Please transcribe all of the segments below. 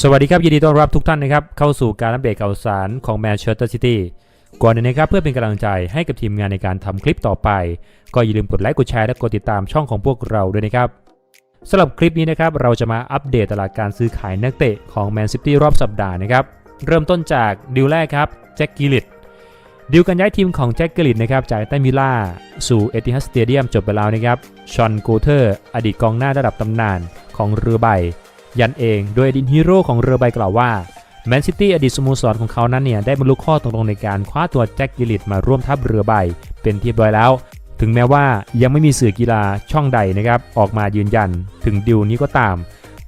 สวัสดีครับ ยินดีต้อนรับทุกท่านนะครับ เข้าสู่การอัปเดตข่าวสารของแมนเชสเตอร์ซิตี้ก่อนอื่นนะครับเพื่อเป็นกำลังใจให้กับทีมงานในการทำคลิปต่อไป ก็อย่าลืมกดไลค์กดแชร์และกดติดตามช่องของพวกเราด้วยนะครับสำหรับคลิปนี้นะครับเราจะมาอัปเดตตลาดการซื้อขายนักเตะของแมนซิตี้รอบสัปดาห์นะครับเริ่มต้นจากดิวแรกครับแจ็คกิลิตดิวการย้ายทีมของแจ็คกิลิตนะครับจากแอสตันวิล่าสู่เอติฮัดสเตเดียมจบไปแล้วนะครับชอนโกเทอร์ อดีตกองหน้าระดับตำนานของเรือใบ ยันเองโดยอดีตฮีโร่ของเรือใบกล่าวว่าแมนซิตี้อดีตสโมสรของเขานั้นเนี่ยได้บรรลุข้อตกลงในการคว้าตัวแจ็คกิลิตมาร่วมทัพเรือใบ เป็นที่ร้อยแล้ว ถึงแม้ว่ายังไม่มีสื่อกีฬาช่องใดนะครับออกมายืนยันถึงดิวนี้ก็ตาม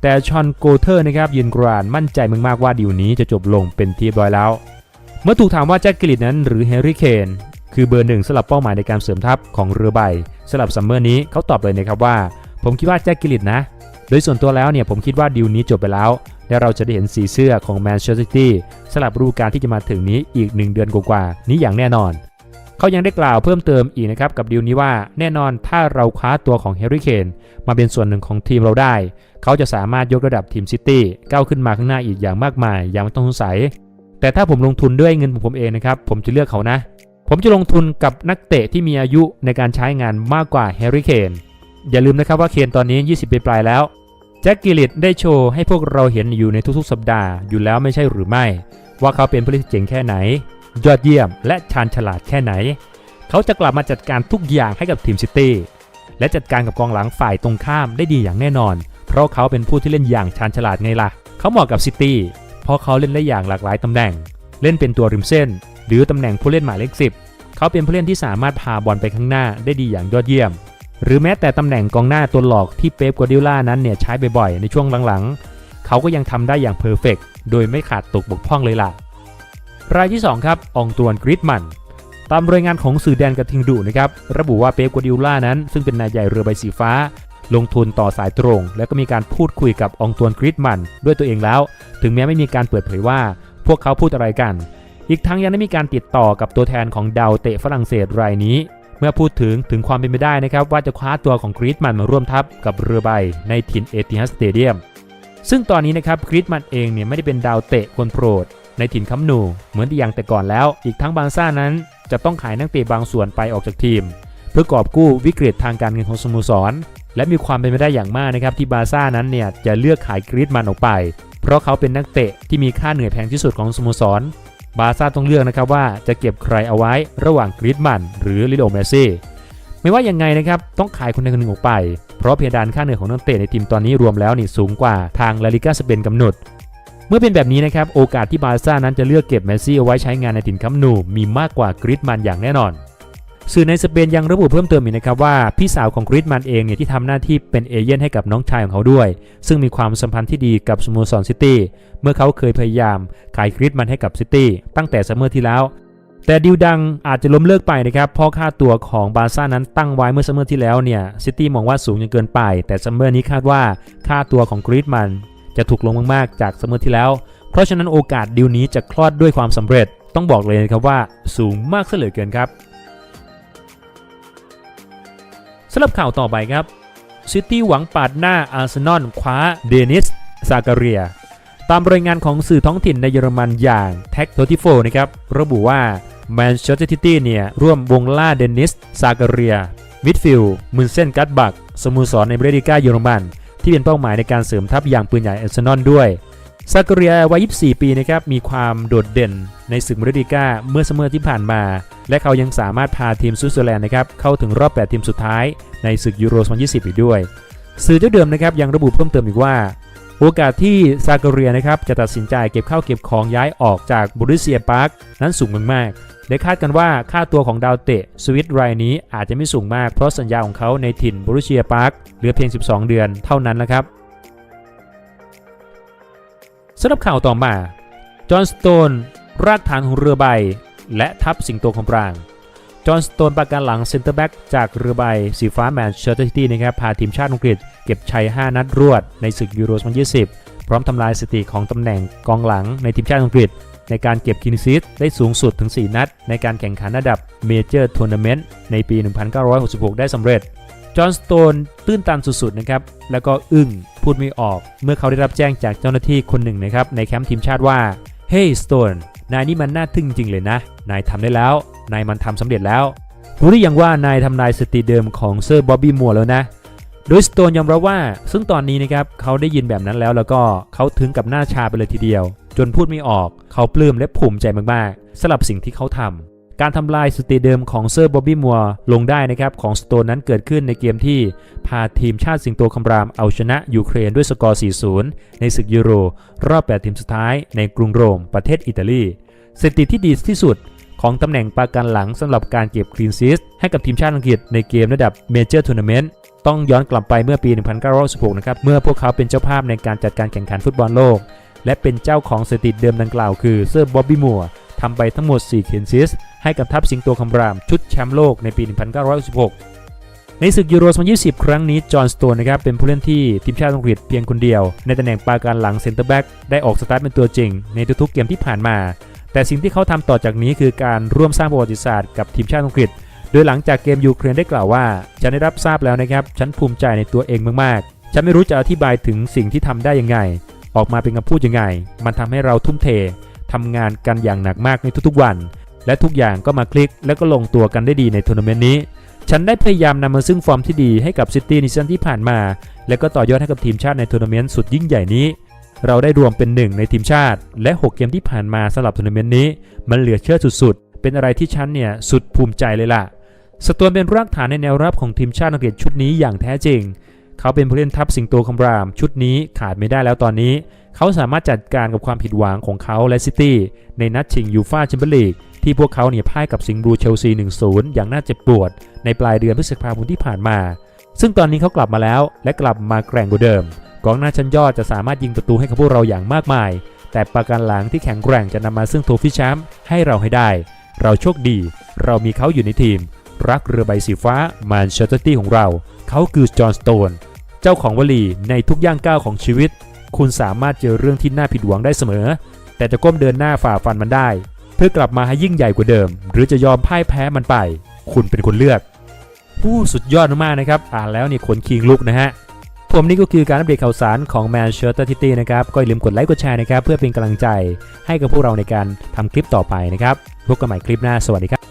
แต่ชอนโกเทอร์นะครับยืนกรานมั่นใจมากๆว่าดิวนี้จะจบลงเป็นที่ร้อยแล้ว เมื่อถูกถามว่าแจ็คกิลิตนั้นหรือเฮนรี่เคนคือเบอร์หนึ่งสำหรับเป้าหมายในการเสริมทัพของเรือใบสำหรับซัมเมอร์นี้เขาตอบเลยนะครับว่า ผมคิดว่าแจ็คกิลิตนะ โดยส่วนตัวแล้วเนี่ยผมคิดว่าดีลนี้จบไปแล้ว และเราจะได้เห็นสีเสื้อของแมนเชสเตอร์ซิตี้สำหรับฤดูกาลที่จะมาถึงนี้อีก 1 เดือนกว่าๆนี้อย่างแน่นอน เขายังได้กล่าวเพิ่มเติมอีกนะครับกับดีลนี้ว่าแน่นอนถ้าเราคว้าตัวของเฮร์รี่เคนมาเป็นส่วนหนึ่งของทีมเราได้ เขาจะสามารถยกระดับทีมซิตี้ก้าวขึ้นมาข้างหน้าอีกอย่างมากมาย อย่างไม่ต้องสงสัย แต่ถ้าผมลงทุนด้วยเงินของผมเองนะครับผมจะเลือกเขานะ ผมจะลงทุนกับนักเตะที่มีอายุในการใช้งานมากกว่าแฮร์รี่เคน อย่าลืมนะครับว่าเคนตอนนี้ 20 ปีปลายแล้วแจ็คกิลิตได้โชว์ให้พวกเราเห็นอยู่ในทุกๆ สัปดาห์อยู่แล้วไม่ใช่หรือไม่ ว่าเขาเป็นผู้เล่นเจ๋งแค่ไหน ยอดเยี่ยมและชาญฉลาดแค่ไหน เขาจะกลับมาจัดการทุกอย่างให้กับทีมซิตี้และจัดการกับกองหลังฝ่ายตรงข้ามได้ดีอย่างแน่นอน เพราะเขาเป็นผู้ที่เล่นอย่างชาญฉลาดไงล่ะ เขาเหมาะกับซิตี้เพราะเขาเล่นได้อย่างหลากหลายตำแหน่ง เล่นเป็นตัวริมเส้น หรือตำแหน่งผู้เล่นหมายเลขสิบเขาเป็นผู้เล่นที่สามารถพาบอลไปข้างหน้าได้ดีอย่างยอดเยี่ยม หรือแม้แต่ตำแหน่งกองหน้าตัวหลอกที่เป๊ปกัวดิล่านั้นเนี่ยใช้บ่อยๆในช่วงหลังๆ เขาก็ยังทำได้อย่างเพอร์เฟกโดยไม่ขาดตกบกพร่องเลยล่ะ รายที่ 2 ครับอองตวนกริดมัน ตามรายงานของสื่อแดนกระทิงดุนะครับ ระบุว่าเป๊ปกัวดิล่านั้น ซึ่งเป็นนายใหญ่เรือใบสีฟ้า ลงทุนต่อสายตรง แล้วก็มีการพูดคุยกับอองตวนกริดมันด้วยตัวเองแล้ว ถึงแม้ไม่มีการเปิดเผยว่า พวกเขาพูดอะไรกัน อีกทั้งยังได้มีการติดต่อกับตัวแทนของดาวเตะฝรั่งเศสรายนี้ เมื่อพูดถึงถึงความเป็นไปได้นะครับว่าจะคว้าตัวของกรีดมันมาร่วมทัพกับเรือใบในถิ่นเอติฮัสสเตเดียมซึ่งตอนนี้นะครับกรีดมันเองเนี่ยไม่ได้เป็นดาวเตะคนโปรด ในถิ่นคัมนู เหมือนที่อย่างแต่ก่อนแล้ว อีกทั้งบางซ่านั้น จะต้องขายนักเตะบางส่วนไปออกจากทีม เพื่อกอบกู้วิกฤตทางการเงินของสโมสร และมีความเป็นไปได้อย่างมากนะครับที่บาร์ซ่านั้นเนี่ยจะเลือกขายกรีดมันออกไป เพราะเขาเป็นนักเตะที่มีค่าเหนื่อยแพงที่สุดของสโมสร บาซ่าต้องเลือกนะครับว่าจะเก็บใครเอาไว้ระหว่างกริดมันหรือลิโอเมซี่ไม่ว่ายังไงนะครับต้องขายคนใดคนหนึ่งออกไป เพราะเพดานค่าเหนื่อยของนักเตะในทีมตอนนี้รวมแล้วนี่สูงกว่าทางลาลิกาสเปนกำหนด เมื่อเป็นแบบนี้นะครับโอกาสที่บาซ่านั้นจะเลือกเก็บเมสซี่เอาไว้ใช้งานในถิ่นคัมนูมีมากกว่ากริดมันอย่างแน่นอน สื่อในสเปนยังระบุเพิ่มเติมอีกนะครับว่าพี่สาวของกริดมันเองเนี่ยที่ทำหน้าที่เป็นเอเย่นให้กับน้องชายของเขาด้วย ซึ่งมีความสัมพันธ์ที่ดีกับสโมสรซิตี้เมื่อเขาเคยพยายามขายกริดมันให้กับซิตี้ตั้งแต่ซัมเมอร์ที่แล้ว แต่ดิวดังอาจจะล้มเลิกไปนะครับเพราะค่าตัวของบาร์ซ่านั้นตั้งไว้เมื่อซัมเมอร์ที่แล้วเนี่ยซิตี้มองว่าสูงจนเกินไป แต่ซัมเมอร์นี้คาดว่าค่าตัวของกรีดมันจะถูกลงมากๆจากซัมเมอร์ที่แล้ว เพราะฉะนั้นโอกาสดิวนี้จะคลอดด้วยความสำเร็จต้องบอกเลยนะครับว่าสูงมากเสียเหลือเกินครับ สำหรับข่าวต่อไปครับซิตี้หวังปาดหน้าอาร์เซนอลคว้าเดนิสซาการเรีย ตามรายงานของสื่อท้องถิ่นในเยอรมันอย่างแท็กโทติโฟนะครับระบุว่าแมนเชสเตอร์ซิตี้เนี่ยร่วมวงล่าเดนิสซาการเรียมิดฟิลด์มุนเซนกัตบักสโมสรในบริลิก้าเยอรมัน ที่เป็นเป้าหมายในการเสริมทัพอย่างปืนใหญ่อาร์เซนอลด้วย ซากรเรียวัย 24 ปีนะครับมีความโดดเด่นในศึกบริลิก้าเมื่อเสมอที่ผ่านมา และเขายังสามารถพาทีมสวิตเซอร์แลนด์นะครับเข้าถึงรอบ 8 ทีมสุดท้ายในศึกยูโร 2020 อีกด้วย สื่อเจ้าเดิมนะครับยังระบุเพิ่มเติมอีกว่า โอกาสที่ซากรเรียนะครับจะตัดสินใจเก็บข้าวเก็บของย้ายออกจากบริเซียพาร์คนั้นสูงมากๆได้คาดกันว่าค่าตัวของดาวเตะสวิตรายนี้อาจจะไม่สูงมากเพราะสัญญาของเขาในถิ่นบริเซียพาร์คเหลือเพียง 12 เดือนเท่านั้นนะครับ สำหรับข่าวต่อมา จอห์นสโตน รากฐานของเรือใบ และทัพสิงโตคำปราง จอห์นสโตนประกันหลังเซนเตอร์แบ็กจากเรือใบ สีฟ้าแมนเชสเตอร์ซิตี้นะครับพาทีมชาติอังกฤษเก็บชัย 5 นัดรวดในศึกยูโร 2020 พร้อมทำลายสถิติของตำแหน่งกองหลังในทีมชาติอังกฤษ ในการเก็บคินซิสได้สูงสุดถึง 4 นัด ในการแข่งขันระดับเมเจอร์ทัวร์นาเมนต์ในปี 1966 ได้สำเร็จ จอห์นสโตนตื้นตันสุดๆนะครับ แล้วก็อึ้งพูดไม่ออก เมื่อเขาได้รับแจ้งจากเจ้าหน้าที่คนหนึ่งนะครับในแคมป์ทีมชาติว่า เฮ้ยสโตนนายนี่มันน่าทึ่งจริงเลยนะ นายทำได้แล้ว นายมันทำสำเร็จแล้วรู้หรือยังว่านายทำลายสติเดิมของเซอร์บ๊อบบี้มัวร์แล้วนะ โดยสโตนยอมรับว่า ซึ่งตอนนี้นะครับเขาได้ยินแบบนั้นแล้วแล้วก็เขาถึงกับหน้าชาไปเลยทีเดียว จนพูดไม่ออก เขาปลื้มและภูมิใจมากๆสำหรับสิ่งที่เขาทำ การทำลายสถิติเดิมของเซอร์บอบบี้มัวร์ลงได้นะครับของสโตนนั้นเกิดขึ้นในเกมที่พาทีมชาติสิงโตคำรามเอาชนะยูเครนด้วยสกอร์ 4-0 ในศึกยูโร รอบ 8 ทีมสุดท้ายในกรุงโรม ประเทศอิตาลีสถิติที่ดีที่สุดของตำแหน่งปาการหลังสำหรับการเก็บคลีนซิสให้กับทีมชาติอังกฤษในเกมระดับเมเจอร์ทัวร์นาเมนต์ต้องย้อนกลับไปเมื่อปี 1916 นะครับ เมื่อพวกเขาเป็นเจ้าภาพในการจัดการแข่งขันฟุตบอลโลก และเป็นเจ้าของสถิติเดิมดังกล่าวคือเซอร์บ๊อบบี้มัวร์ ทำไปทั้งหมด 4เคลีนซิส ให้กับทัพสิงโตคำราม ชุดแชมป์โลกในปี 1916ในศึกยูโร2020 ครั้งนี้ จอห์นสโตนนะครับเป็นผู้เล่นที่ทีมชาติอังกฤษเพียงคนเดียว ในตำแหน่งปาการหลังเซนเตอร์แบ็กได้ออกสตาร์ทเป็นตัวจริง ในทุกๆเกมที่ผ่านมา แต่สิ่งที่เขาทำต่อจากนี้คือการร่วมสร้างประวัติศาสตร์กับทีมชาติอังกฤษโดยหลังจากเกมยูเครนได้กล่าวว่า ฉันได้รับทราบแล้วนะครับ ฉันภูมิใจในตัวเองมากๆ ฉันไม่รู้จะอธิบายถึงสิ่งที่ทำได้ยังไง ออกมาเป็นคำพูดยังไง มันทำให้เราทุ่มเท ทำงานกันอย่างหนักมากในทุกๆวัน และทุกอย่างก็มาคลิก และก็ลงตัวกันได้ดีในทัวร์นาเมนต์นี้ ฉันได้พยายามนำมาซึ่งฟอร์มที่ดีให้กับซิตี้ในซีซั่นที่ผ่านมา และก็ต่อยอดให้กับทีมชาติในทัวร์นาเมนต์สุดยิ่งใหญ่นี้เราได้รวมเป็นหนึ่งในทีมชาติ และ 6 เกมที่ผ่านมาสำหรับทัวร์นาเมนต์นี้ มันเหลือเชื่อสุดๆ เป็นอะไรที่ฉันเนี่ย สุดภูมิใจเลยล่ะสโตนเป็นรากฐานในแนวรับของทีมชาติอังกฤษชุดนี้อย่างแท้จริง เขาเป็นผู้เล่นทัพสิงโตคำราม ชุดนี้ขาดไม่ได้แล้วตอนนี้ เขาสามารถจัดการกับความผิดหวังของเขาและซิตี้ในนัดชิงยูฟ่าแชมเปี้ยนลีกที่พวกเขาเนี่ยพ่ายกับสิงห์บลูเชลซี 1-0 อย่างน่าเจ็บปวด ในปลายเดือนพฤษภาคมที่ผ่านมา ซึ่งตอนนี้เขากลับมาแล้ว และกลับมาแกร่งกว่าเดิม กองหน้าชั้นยอดจะสามารถยิงประตูให้กับพวกเราอย่างมากมาย แต่ประการหลังที่แข็งแกร่งจะนำมาซึ่งโทฟี่แชมป์ให้เราให้ได้ เราโชคดี เรามีเขาอยู่ในทีม รักเรือใบสีฟ้าแมนเชสเตอร์ตี้ของเรา เขาคือจอห์นสโตน เจ้าของวลีในทุกย่างก้าวของชีวิต คุณสามารถเจอเรื่องที่น่าผิดหวังได้เสมอ แต่จะก้มเดินหน้าฝ่าฟันมันได้ เพื่อกลับมาให้ยิ่งใหญ่กว่าเดิม หรือจะยอมพ่ายแพ้มันไป คุณเป็นคนเลือกผู้สุดยอดมากๆนะครับ อ่านแล้วเนี่ยขนคิงลุกนะฮะ ผมนี่ก็คือการอัปเดตข่าวสารของแมนเชสเตอร์ซิตี้นะครับ ก็อย่าลืมกดไลค์กดแชร์นะครับ เพื่อเป็นกำลังใจให้กับพวกเราในการทำคลิปต่อไปนะครับ พบกันใหม่คลิปหน้า สวัสดีครับ